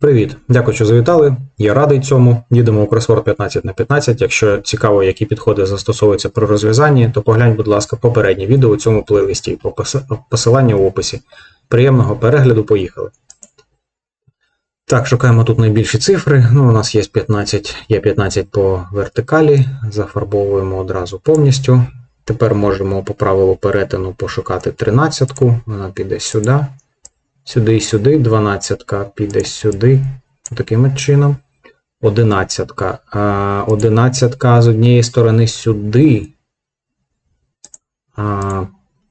Привіт, дякую, що завітали. Я радий цьому. Їдемо у кросворд 15 на 15. Якщо цікаво, які підходи застосовуються при розв'язанні, то поглянь, будь ласка, попереднє відео у цьому плейлисті по пос- посилання в описі. Приємного перегляду, поїхали. Так, шукаємо тут найбільші цифри. Ну, у нас є 15, є 15 по вертикалі, зафарбовуємо одразу повністю. Тепер можемо по правилу перетину пошукати 13, вона піде сюди. Сюди і сюди, 12 піде сюди, таким чином. 11. 11 з однієї сторони сюди. А,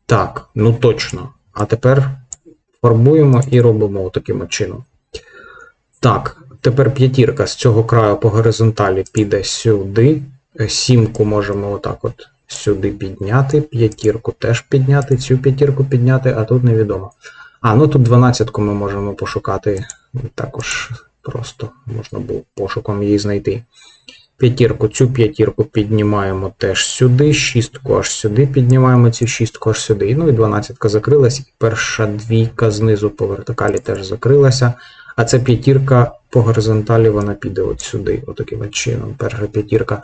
так, ну точно. А тепер фарбуємо і робимо таким чином. Так, тепер п'ятірка з цього краю по горизонталі піде сюди. Сімку можемо отак от сюди підняти. П'ятірку теж підняти, цю п'ятірку підняти, а тут невідомо. А, ну тут 12 ми можемо пошукати. Також просто можна було пошуком її знайти. П'ятірку, цю п'ятірку піднімаємо теж сюди, шістку аж сюди піднімаємо цю шістку аж сюди. Ну і 12 закрилась, і перша двійка знизу по вертикалі теж закрилася. А ця п'ятірка по горизонталі вона піде от сюди, отаким от чином. Перша п'ятірка.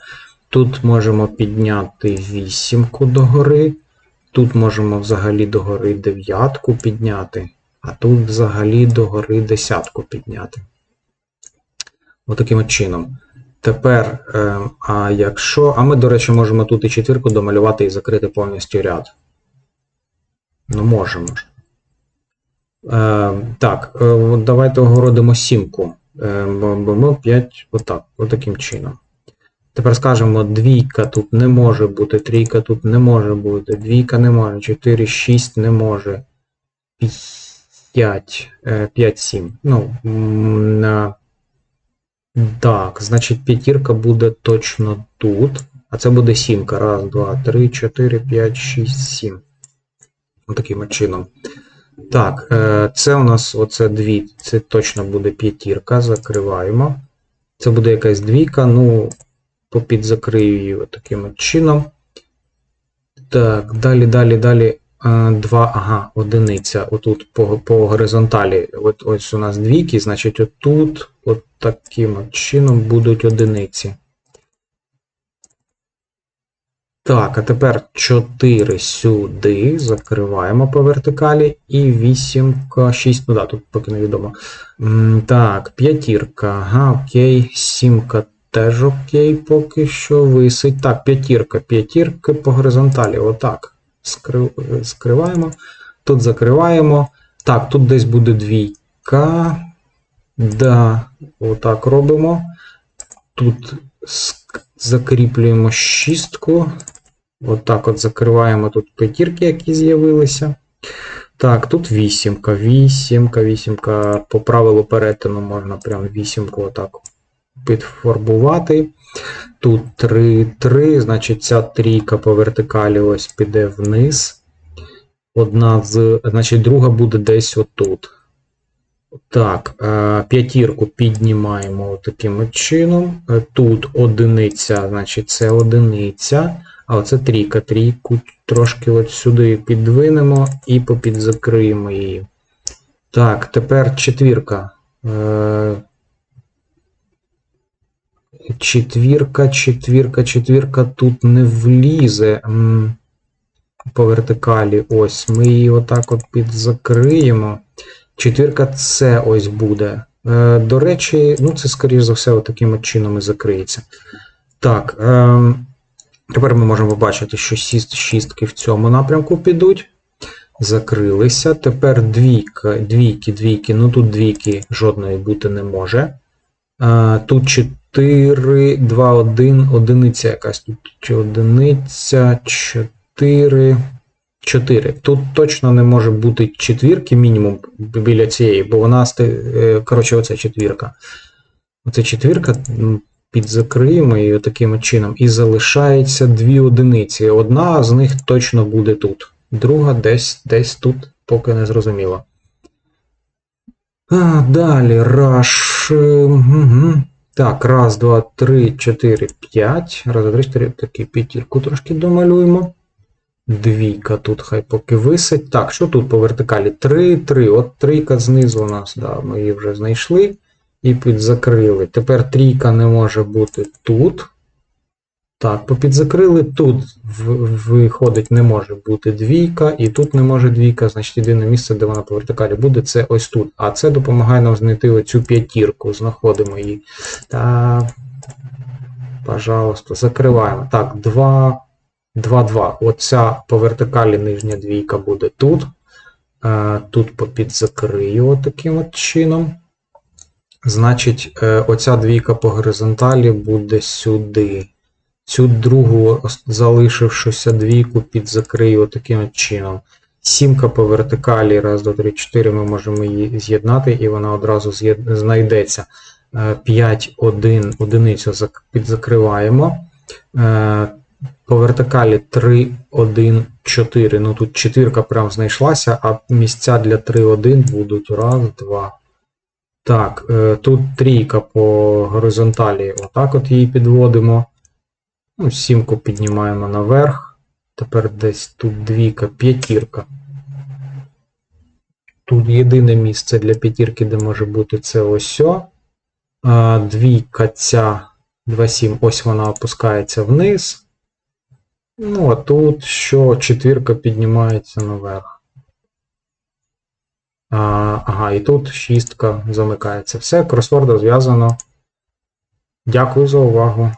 Тут можемо підняти вісімку догори. Тут можемо взагалі догори дев'ятку підняти, а тут взагалі догори десятку підняти. Отаким от чином. Тепер, е, а якщо. А ми, до речі, можемо тут і четвірку домалювати і закрити повністю ряд. Ну, можемо. Е, так, е, давайте огородимо сімку. Е, бо ми 5 отак, отаким чином. Тепер скажемо, двійка тут не може бути, трійка тут не може бути, двійка не може, 4, 6 не може. 5, 5, 7. Ну, так, значить п'ятірка буде точно тут. А це буде сімка. Раз, два, три, чотири, п'ять, шість, сім. Отаким чином. Так, е, це у нас оце дві. Це точно буде п'ятірка. Закриваємо. Це буде якась двійка. Ну, попідзакрию її таким от чином. Так, далі, далі, далі. Два, ага, одиниця. Отут по, по горизонталі. От ось у нас двійки, значить, отут, от таким от чином будуть одиниці. Так, а тепер 4 сюди, закриваємо по вертикалі, і 8, 6, ну да, тут поки невідомо. Так, п'ятірка, ага, окей, сімка теж окей, поки що висить. Так, п'ятірка, п'ятірки по горизонталі, отак. Скрив, скриваємо. Тут закриваємо. Так, тут десь буде двійка. Да, отак робимо. Тут закріплюємо шістку. Отак от закриваємо тут п'ятірки, які з'явилися. Так, тут вісімка, вісімка, вісімка. По правилу перетину можна прям вісімку отак підфарбувати. Тут 3, 3, значить ця трійка по вертикалі ось піде вниз. Одна з, значить, друга буде десь отут. Так, е, п'ятірку піднімаємо таким чином. Е, Тут одиниця, значить, це одиниця. А оце трійка. Трійку трошки от сюди підвинемо і попідзакриємо її. Так, тепер четвірка. Четвірка, четвірка, четвірка тут не влізе по вертикалі. Ось. Ми її отак от підзакриємо. Четвірка це ось буде. Е, до речі, ну це, скоріш за все, таким чином і закриється. Так. Е, тепер ми можемо побачити, що шіст, шістки в цьому напрямку підуть. Закрилися. Тепер двійка, двійки, двійки. Ну тут двійки жодної бути не може. Е, тут 4, 2, 1, одиниця якась. Тут чи одиниця, 4. 4. Тут точно не може бути четвірки мінімум біля цієї, бо вона е, коротше, оця четвірка. Оця четвірка підзакриємо її таким чином. І залишається дві одиниці. Одна з них точно буде тут. Друга десь десь тут, поки не зрозуміло. А, далі раш. Угу. Так, раз, два, три, чотири, п'ять. Раз, два, три, чотири. Таки п'ятірку трошки домалюємо. Двійка тут хай поки висить. Так, що тут по вертикалі? 3, 3. От трійка знизу у нас, да, ми її вже знайшли. і підзакрили. Тепер трійка не може бути тут. Так, попідзакрили тут виходить, не може бути двійка, і тут не може двійка, значить єдине місце, де вона по вертикалі буде, це ось тут. А це допомагає нам знайти оцю п'ятірку. Знаходимо її. Так. Пожалуйста, закриваємо. Так, 2, 2, 2. Оця по вертикалі нижня двійка буде тут. Е, Тут попідзакрию от таким от чином. Значить, е, оця двійка по горизонталі буде сюди. Цю другу залишившуся двійку підзакрию таким чином. Сімка по вертикалі, раз, два, три, чотири, ми можемо її з'єднати, і вона одразу знайдеться. 5, 1, одиницю підзакриваємо. Е, По вертикалі 3, 1, 4. Ну тут четвірка прям знайшлася, а місця для 3, 1 будуть. Раз, два. Так, е, тут трійка по горизонталі. Отак от її підводимо. Ну, сімку піднімаємо наверх. Тепер десь тут двійка, п'ятірка. Тут єдине місце для п'ятірки, де може бути це ось. А, Двійка ця 2,7, ось вона опускається вниз. Ну, а тут що четвірка піднімається наверх. А, ага, і тут шістка замикається. Все, кросворд розв'язано. Дякую за увагу.